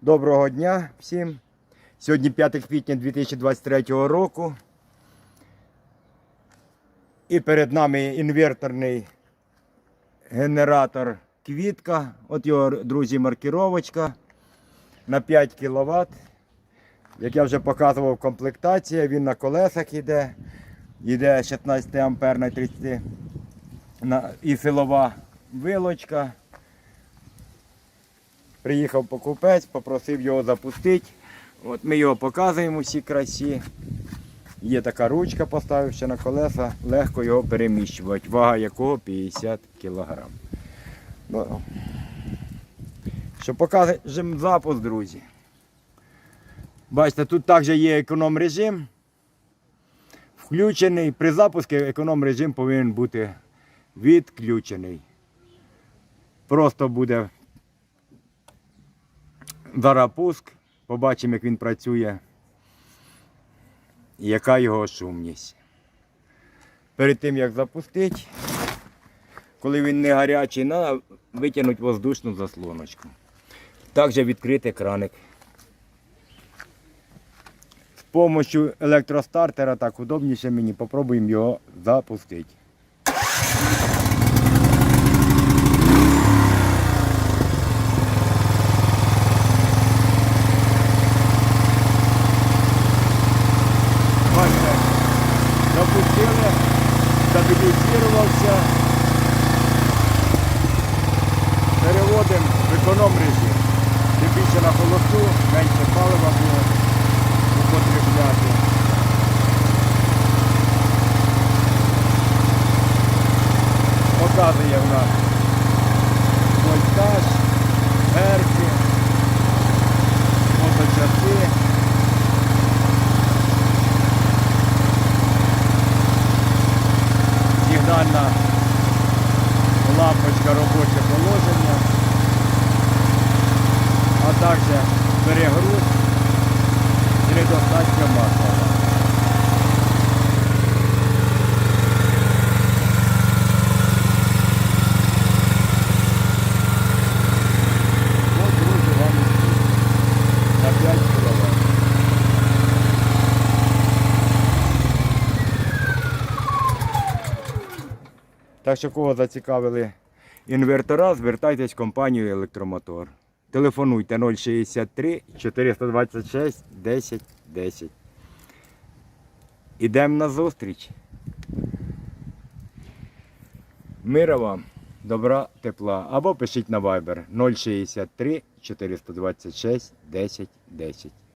Доброго дня всім. Сьогодні 5 квітня 2023 року. І перед нами інверторний генератор квітка. От його, друзі, маркіровочка на 5 кВт. Як я вже показував, комплектація, він на колесах йде. Йде 16 амперна 30 і силова вилочка. Приїхав покупець, попросив його запустити. От ми його показуємо всі красі. Є така ручка, поставивши на колеса, легко його переміщувати, вага якого 50 кг. Ну, що покажемо запуск, друзі. Бачите, тут також є економ режим. Включений. При запуску економ режим повинен бути відключений. Просто буде зараз пуск, побачимо, як він працює і яка його шумність. Перед тим як запустити, коли він не гарячий, треба витягнути воздушну заслоночку. Також відкрити краник. З допомогою електростартера так удобніше мені, попробуємо його запустити. Бачите, запустили, стабілізувався. Переводимо в економ режим. Тим більше на холосту, менше палива буде употребляти. Показує в нас вольтаж, герці, сигнальна лампочка робоче положення, а також перегруз і недостатньо масла. От, друзі, вам і на 5 кВт. Так що кого зацікавили інвертора, звертайтесь в компанію Електромотор. Телефонуйте 063 426 10 10. Ідемо на зустріч. Мира вам, добра, тепла. Або пишіть на Viber 063 426 10 10.